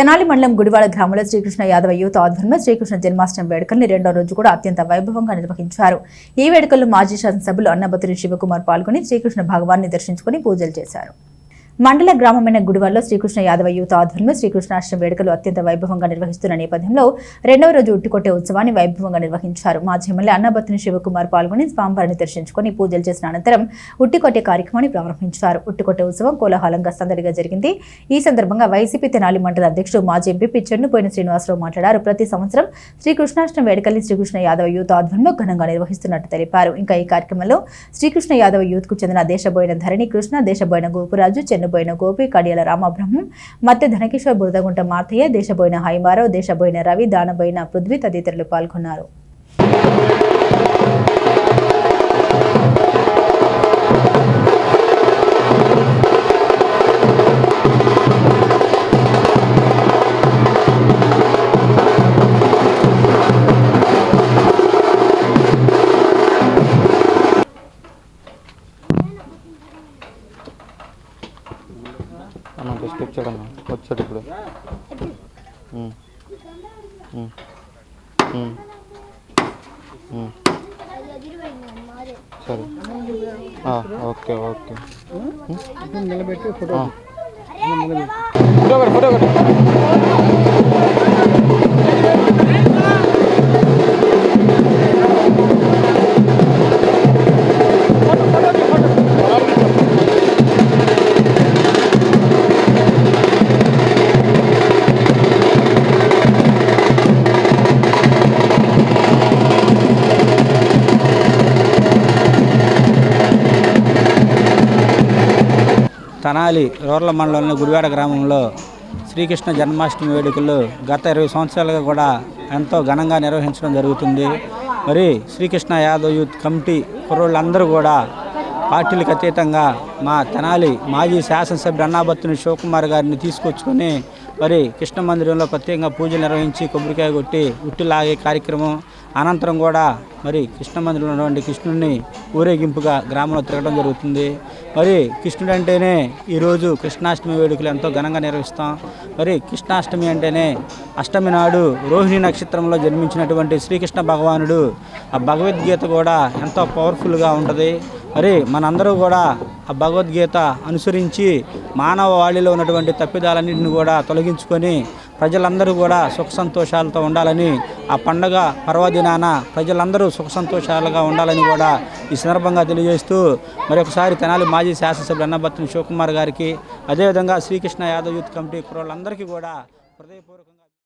తెనాలి మండలం గుడివాడ గ్రామంలో శ్రీకృష్ణ యాదవ యూత్ ఆధ్వర్యంలో శ్రీకృష్ణ జన్మాష్టమి వేడుకల్ని రెండో రోజు కూడా అత్యంత వైభవంగా నిర్వహించారు. ఈ వేడుకల్లో మాజీ శాసనసభ్యులు అన్నబతుని శివకుమార్ పాల్గొని శ్రీకృష్ణ భగవాన్ని దర్శించుకుని పూజలు చేశారు. మండల గ్రామమైన గుడివాడలో శ్రీకృష్ణ యాదవ యూత్ ఆధ్వర్యంలో శ్రీకృష్ణాష్టమి వేడుకలు అత్యంత వైభవంగా నిర్వహిస్తున్న నేపథ్యంలో రెండవ రోజు ఉట్టికొట్టే ఉత్సవాన్ని వైభవంగా నిర్వహించారు. మాజీ ఎమ్మెల్యే అన్నబత్తుని శివకుమార్ పాల్గొని స్వామివారిని దర్శించుకుని పూజలు చేసిన అనంతరం ఉట్టికొట్టే కార్యక్రమాన్ని ప్రారంభించారు. ఉట్టికొట్టే ఉత్సవం కోలాహలంగా సందడిగా జరిగింది. ఈ సందర్భంగా వైసీపీ తెనాలి మండల అధ్యక్షుడు మాజీ ఎంపీ చెన్నుపోయిన శ్రీనివాసరావు మాట్లాడారు. ప్రతి సంవత్సరం శ్రీకృష్ణాష్టమి వేడుకల్ని శ్రీకృష్ణ యాదవ యూత్ ఆధ్వర్యంలో ఘనంగా నిర్వహిస్తున్నట్టు తెలిపారు. ఇంకా ఈ కార్యక్రమంలో శ్రీకృష్ణ యాదవ యూత్కు చెందిన దేశబోయిన ధరణి కృష్ణ దేశబోయిన గోపురాజు చెన్ను చెన్నుబోయిన గోపి కడియాల రామబ్రహ్మం మధ్య ధనకిషోర్ బురదగుంట మార్తయ్య దేశబోయిన హైమారావు దేశబోయిన రవి దానబోయిన పృథ్వీ తదితరులు పాల్గొన్నారు. అన్న జస్ట్ వచ్చాడన్న వచ్చాడు ఇప్పుడు. సరే. Okay okay. ఆ. ఫోటో ఫోటో తనాలి రూరల్ మండలంలోని గుడివాడ గ్రామంలో శ్రీకృష్ణ జన్మాష్టమి వేడుకలు గత ఇరవై సంవత్సరాలుగా కూడా ఎంతో ఘనంగా నిర్వహించడం జరుగుతుంది. మరి శ్రీకృష్ణ యాదవ్ యూత్ కమిటీ కుర్రోళ్ళందరూ కూడా పార్టీలకు అతీతంగా మా తెనాలి మాజీ శాసనసభ్యుడు అన్నాబత్తుని శివకుమార్ గారిని తీసుకొచ్చుకొని మరి కృష్ణ మందిరంలో ప్రత్యేకంగా పూజలు నిర్వహించి కొబ్బరికాయ కొట్టి ఉట్టి లాగే కార్యక్రమం అనంతరం కూడా మరి కృష్ణ మందిరంలో ఉన్నటువంటి కృష్ణుడిని ఊరేగింపుగా గ్రామంలో తిరగడం జరుగుతుంది. మరి కృష్ణుడు అంటేనే ఈరోజు కృష్ణాష్టమి వేడుకలు ఎంతో ఘనంగా నిర్వహిస్తాం. మరి కృష్ణాష్టమి అంటేనే అష్టమి నాడు రోహిణి నక్షత్రంలో జన్మించినటువంటి శ్రీకృష్ణ భగవానుడు ఆ భగవద్గీత కూడా ఎంతో పవర్ఫుల్గా ఉంటుంది. మరి మనందరూ కూడా ఆ భగవద్గీత అనుసరించి మానవ వాళిలో ఉన్నటువంటి తప్పిదాలన్నింటిని కూడా తొలగించుకొని ప్రజలందరూ కూడా సుఖ సంతోషాలతో ఉండాలని ఆ పండగ పర్వదినాన ప్రజలందరూ సుఖ సంతోషాలుగా ఉండాలని కూడా ఈ సందర్భంగా తెలియజేస్తూ మరొకసారి తెనాలి మాజీ శాసనసభ్యులు అన్నబత్తుని శివకుమార్ గారికి అదేవిధంగా శ్రీకృష్ణ యాదవ్ యూత్ కమిటీ కుర్రోళ్ళందరికీ కూడా హృదయపూర్వకంగా